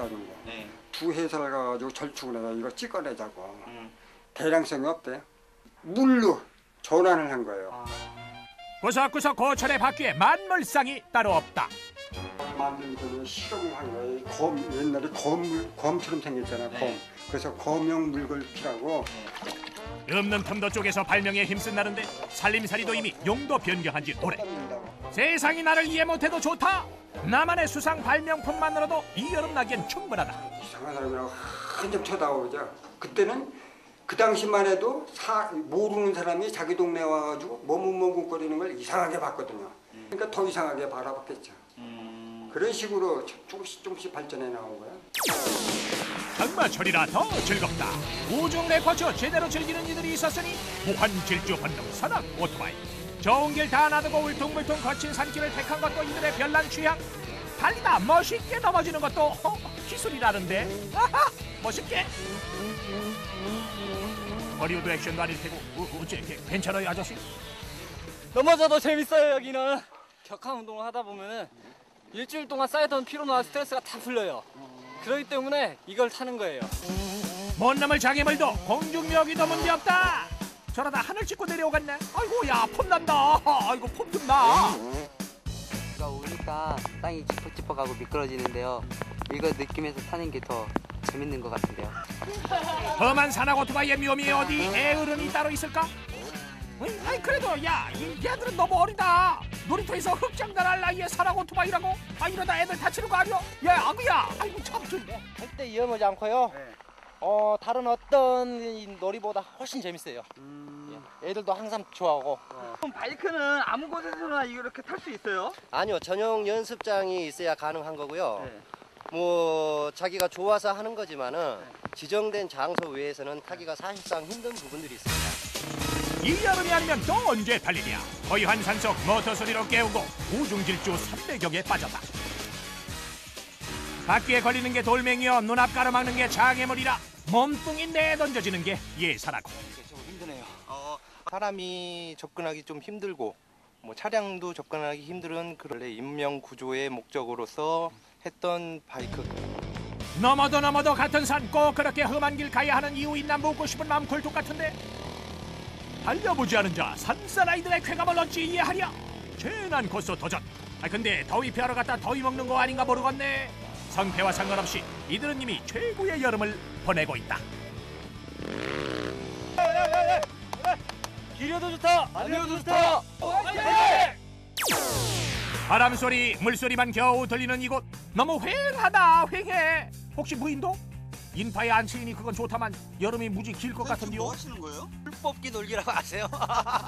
짜는 거. 네. 두 해설 가가지고 절충을 해서 이거 찍어내자고. 음. 대량성이 없대요. 물로 전환을 한 거예요. 아. 구석구석 고철의 바퀴에 만물상이 따로 없다. 만든 거는 실험을 한 거예요. 검 옛날에 검 검처럼 생겼잖아요. 검. 그래서 검형 물걸피라고 없는 틈도 쪽에서 발명에 힘쓴다는데 살림살이도 이미 용도 변경한 지 오래. 세상이 나를 이해 못해도 좋다. 나만의 수상 발명품만으로도 이 여름 나기엔 충분하다. 이상한 사람이라고 한점 쳐다보죠. 그때는 그 당시만 해도 사, 모르는 사람이 자기 동네 와가지고 머뭇머뭇거리는 걸 이상하게 봤거든요. 그러니까 더 이상하게 바라봤겠죠. 음. 그런 식으로 조금씩 조금씩 발전해 나온 거야. 장마철이라 더 즐겁다. 우중에 거쳐 제대로 즐기는 이들이 있었으니 무한 질주 본능 선악 오토바이. 좋은 길 다 놔두고 울퉁불퉁 거친 산길을 택한 것도 이들의 별난 취향. 달리다 멋있게 넘어지는 것도 어, 기술이라는데. 아하, 멋있게. 허리우드 액션도 아닐 테고 어, 어째 이렇게 괜찮아요 아저씨? 넘어져도 재밌어요 여기는 격한 운동을 하다 보면은 일주일 동안 쌓였던 피로나 스트레스가 다 풀려요 그렇기 때문에 이걸 타는 거예요 못 넘을 장애물도 공중력이도 문제없다. 저러다 하늘 찍고 내려오겠네. 아이고 야 폼난다. 아이고 폼 좀 나. 비가 오니까 땅이 찌뻑찌뻑하고 미끄러지는데요. 이거 느끼면서 타는 게 더 재밌는 것 같은데요. 험한 산하고 오토바이의 묘미에 어디 애어른이 따로 있을까? 아이 그래도 야, 이 얘들은 너무 어리다. 놀이터에서 흑장단할 나이에 산하고 오토바이라고? 아 이러다 애들 다치는 거 아니야? 야, 아구야. 아이고 참 좀. 절대 위험하지 않고요 어, 다른 어떤 이 놀이보다 훨씬 재밌어요 예, 애들도 항상 좋아하고 바이크는 아무 곳에서나 이렇게 탈 수 있어요? 아니요 전용 연습장이 있어야 가능한 거고요. 네. 뭐 자기가 좋아서 하는 거지만은 지정된 장소 외에서는 타기가 사실상 힘든 부분들이 있습니다. 이 여름이 아니면 또 언제 달리냐? 거의한 산속 모터 소리로 깨우고 우중질주 삼배경에 빠졌다. 바퀴에 걸리는 게 돌멩이여 눈앞 가로막는 게 장애물이라 몸뚱이 내던져지는 게 예사라고. 어, 사람이 접근하기 좀 힘들고 뭐 차량도 접근하기 힘든 그런 인명 구조의 목적으로서 했던 바이크. 넘어도 넘어도 같은 산 꼭 그렇게 험한 길 가야 하는 이유 있나 묻고 싶은 마음 굴뚝 같은데. 달려보지 않은 자 산사라이들의 쾌감을 어찌 이해하랴? 괜한 고소 도전. 아 근데 더위 피하러 갔다 더위 먹는 거 아닌가 모르겠네. 성패와 상관없이 이들은 이미 최고의 여름을 보내고 있다. 기려도 좋다. 아니어도 좋다. 바람 소리 물 소리만 겨우 들리는 이곳. 너무 휑하다 휑해. 혹시 무인도? 인파에 안 치이니 그건 좋다만 여름이 무지 길 것 같은데요? 하시는 거예요? 풀 뽑기 놀기라고 하세요.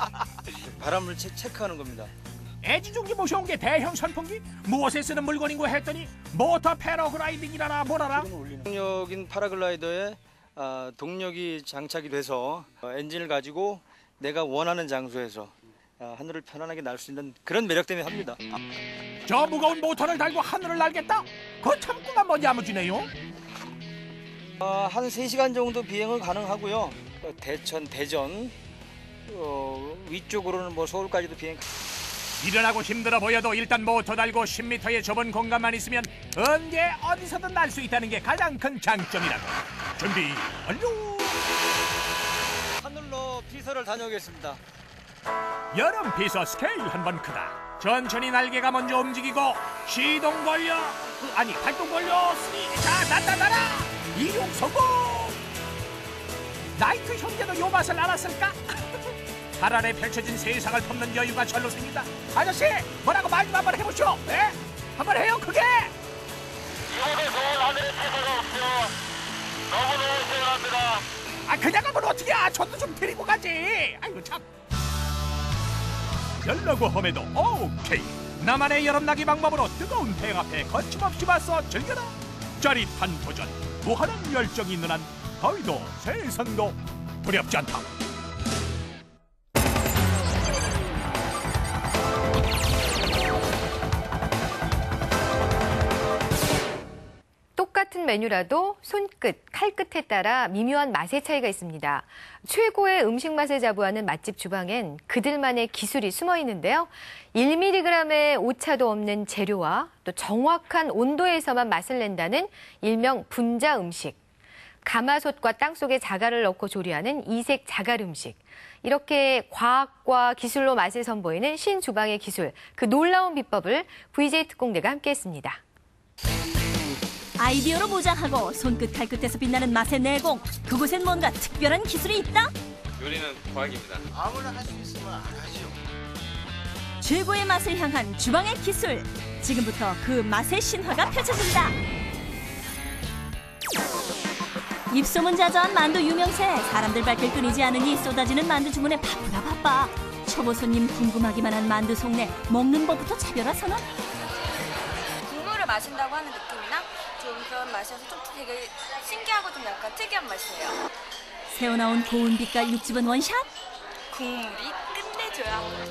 바람을 체, 체크하는 겁니다 애지중지 모셔온 게 대형 선풍기? 무엇에 쓰는 물건인고 했더니 모터 패러글라이딩이라나 뭐라라 동력인 파라글라이더에 아, 동력이 장착이 돼서 어, 엔진을 가지고 내가 원하는 장소에서 아, 하늘을 편안하게 날 수 있는 그런 매력 때문에 합니다 저 무거운 모터를 달고 하늘을 날겠다? 그 참구가 뭐 야무지네요 어, 한 3시간 정도 비행은 가능하고요. 어, 대천, 대전, 어, 위쪽으로는 뭐 서울까지도 비행. 일어나고 힘들어 보여도 일단 모터 달고 10m의 좁은 공간만 있으면 언제 어디서든 날 수 있다는 게 가장 큰 장점이라고. 준비 완료! 하늘로 피서를 다녀오겠습니다. 여름 비서 스케일 한 번 크다. 천천히 날개가 먼저 움직이고 시동 걸려. 그, 아니 발동 걸렸으니 자 난다 날아 이용 성공! 나이트 형제도 요 맛을 알았을까? 발 아래 펼쳐진 세상을 덮는 여유가 절로 생긴다. 아저씨 뭐라고 말 좀 한번 해보쇼 네? 한번 해요 크게. 아 그냥 가면 어떻게 야 저도 좀 데리고 가지. 아이고 참. 별나고 험해도 오케이. 나만의 여름나기 방법으로 뜨거운 태양 앞에 거침없이 맞서 즐겨라. 짜릿한 도전 무한한 열정이 있는 한 더위도 세상도 두렵지 않다 같은 메뉴라도 손끝, 칼끝에 따라 미묘한 맛의 차이가 있습니다. 최고의 음식 맛을 자부하는 맛집 주방엔 그들만의 기술이 숨어 있는데요. 1mg의 오차도 없는 재료와 또 정확한 온도에서만 맛을 낸다는 일명 분자 음식. 가마솥과 땅속에 자갈을 넣고 조리하는 이색 자갈 음식. 이렇게 과학과 기술로 맛을 선보이는 신주방의 기술, 그 놀라운 비법을 VJ 특공대가 함께했습니다. 아이디어로 무장하고 손끝 칼끝에서 빛나는 맛의 내공. 그곳엔 뭔가 특별한 기술이 있다. 요리는 과학입니다. 최고의 맛을 향한 주방의 기술. 지금부터 그 맛의 신화가 펼쳐진다. 입소문 자자한 만두 유명세. 사람들 발길 끊이지 않으니 쏟아지는 만두 주문에 바쁘다 바빠. 초보 손님 궁금하기만 한 만두 속내 먹는 법부터 차별화 선언. 마신다고 하는 느낌이나 좀 그런 맛이어서 좀 되게 신기하고 좀 약간 특이한 맛이에요. 새어나온 고운 빛깔 육즙은 원샷. 국물이 끝내줘요.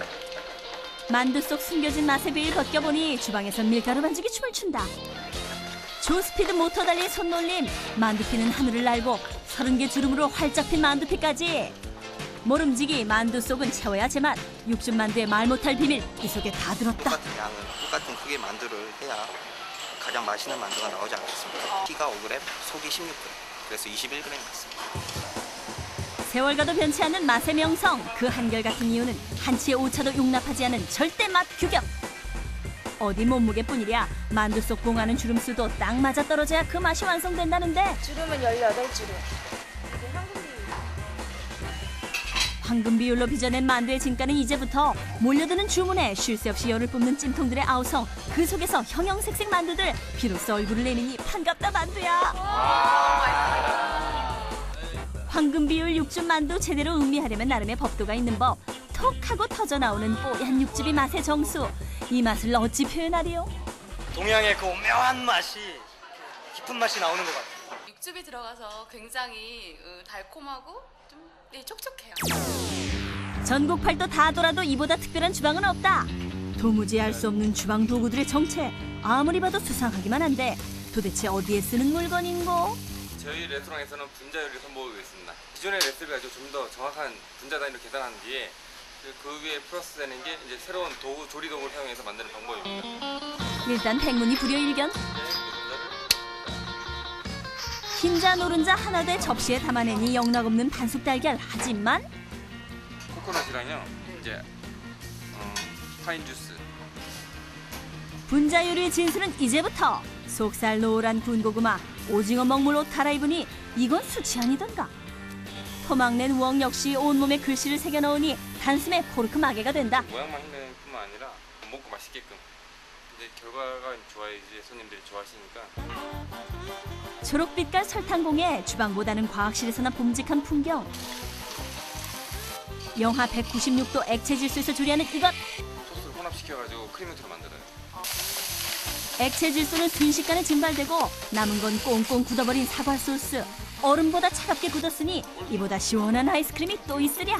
만두 속 숨겨진 맛의 비를 벗겨보니 주방에선 밀가루 반죽이 춤을 춘다. 조스피드 모터 달린 손놀림, 만두피는 하늘을 날고 서른 개 주름으로 활짝 핀 만두피까지. 모름지기 만두 속은 채워야 제맛. 육즙 만두의 말 못할 비밀 이 속에 다 들었다. 똑같은 양은 똑같은 크기의 만두를 해야 가장 맛있는 만두가 나오지 않겠습니까? 키가 5g, 속이 16g, 그래서 21g 맞습니다. 세월과도 변치 않는 맛의 명성 그 한결같은 이유는 한치의 오차도 용납하지 않은 절대 맛 규격. 어디 몸무게뿐이랴 만두 속 봉하는 주름수도 딱 맞아 떨어져야 그 맛이 완성된다는데 주름은 18주름. 황금 비율로 빚어낸 만두의 진가는 이제부터 몰려드는 주문에 쉴 새 없이 열을 뿜는 찜통들의 아우성 그 속에서 형형색색 만두들 비로소 얼굴을 내미니 반갑다 만두야. 황금 비율 육즙 만두 제대로 음미하려면 나름의 법도가 있는 법. 톡 하고 터져 나오는 뽀얀 육즙이 맛의 정수. 이 맛을 어찌 표현하리요? 동양의 그 오묘한 맛이 깊은 맛이 나오는 것 같아요. 육즙이 들어가서 굉장히 어, 달콤하고 좀 네, 촉촉해요. 전국 팔도 다 돌아도 이보다 특별한 주방은 없다. 도무지 알 수 없는 주방 도구들의 정체. 아무리 봐도 수상하기만 한데 도대체 어디에 쓰는 물건인고? 저희 레스토랑에서는 분자 요리를 선보이고 있습니다. 기존의 레시피를 가지고 좀 더 정확한 분자 단위로 계산한 뒤에 그- 그 위에 플러스 되는 게 이제 새로운 도구, 조리 도구를 사용해서 만드는 방법입니다. 일단 백문이 불여일견. 흰자 노른자 하나 대 접시에 담아내니 영락없는 반숙 달걀. 하지만 코코넛이랑요, 이제 어, 파인 주스, 분자 요리의 진수는 이제부터 속살 노란 군고구마, 오징어 먹물 옷 갈아입으니 이건 수치 아니던가. 토막낸 우엉 역시 온몸에 글씨를 새겨 넣으니 단숨에 포르크 마개가 된다. 모양만 힘내는 뿐만 아니라 먹고 맛있게끔. 이제 결과가 좋아야지 손님들이 좋아하시니까 초록빛깔 설탕공에 주방보다는 과학실에서나 봄직한 풍경. 영하 196도 액체 질소에서 조리하는 이것. 소스를 혼합시켜가지고 크림으로 만들어요. 액체 질소는 순식간에 증발되고 남은 건 꽁꽁 굳어버린 사과 소스. 얼음보다 차갑게 굳었으니 이보다 시원한 아이스크림이 또 있으랴.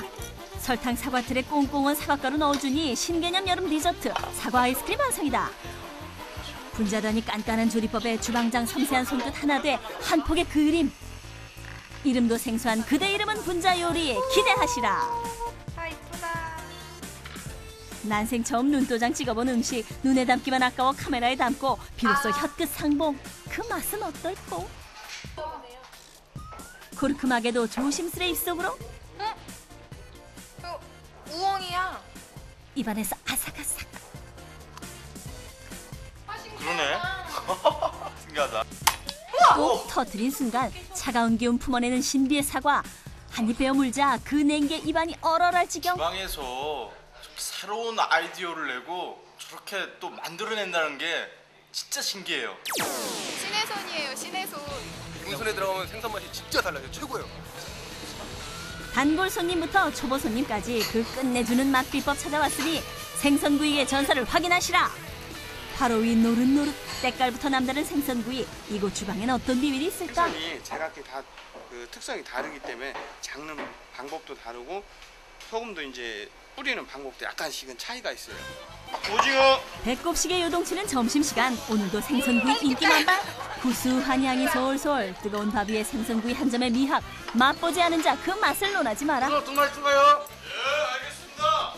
설탕 사과틀에 꽁꽁한 사과가루 넣어주니 신개념 여름 디저트 사과 아이스크림 완성이다. 분자단이 깐깐한 조리법에 주방장 섬세한 손끝 하나 돼 한 폭의 그림. 이름도 생소한 그대 이름은 분자 요리 기대하시라. 아 이쁘다. 난생 처음 눈도장 찍어본 음식 눈에 담기만 아까워 카메라에 담고 비로소 혀끝 상봉 그 맛은 어떨꼬? 코르크마게도 조심스레 입속으로 어, 우엉이야. 입안에서 아삭아삭 그러네. 신기하다. 꼭 터뜨린 순간 차가운 기운 품어내는 신비의 사과 한 입 베어 물자 그 냉게 입안이 얼얼할 지경 저렇게 새로운 아이디어를 내고 저렇게 또 만들어낸다는 게 진짜 신기해요. 신의 손이에요, 신의 손. 빙손에 들어가면 생선 맛이 진짜 달라요. 최고예요. 단골 손님부터 초보 손님까지 그 끝내주는 맛 비법 찾아왔으니 생선구이의 전설을 확인하시라. 바로 이 노릇노릇 때깔부터 남다른 생선구이 이곳 주방엔 어떤 비밀이 있을까? 생선이 제각기 다 그 특성이 다르기 때문에 장는 방법도 다르고 소금도 이제 뿌리는 방법도 약간씩은 차이가 있어요. 오징어 배꼽시계 요동치는 점심시간 오늘도 생선구이 인기 만발 구수한 향이 솔솔 뜨거운 밥 위에 생선구이 한 점의 미학 맛보지 않은 자 그 맛을 논하지 마라 두 마리 추가요. 예, 알겠습니다.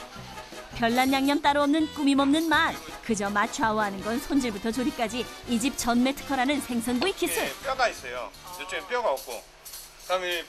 별난 양념 따로 없는 꾸밈 없는 맛 그저 맛 좌우하는 건 손질부터 조리까지 이 집 전매 특허라는 생선구이 기술 뼈가 있어요. 이쪽에 뼈가 없고, 그다음에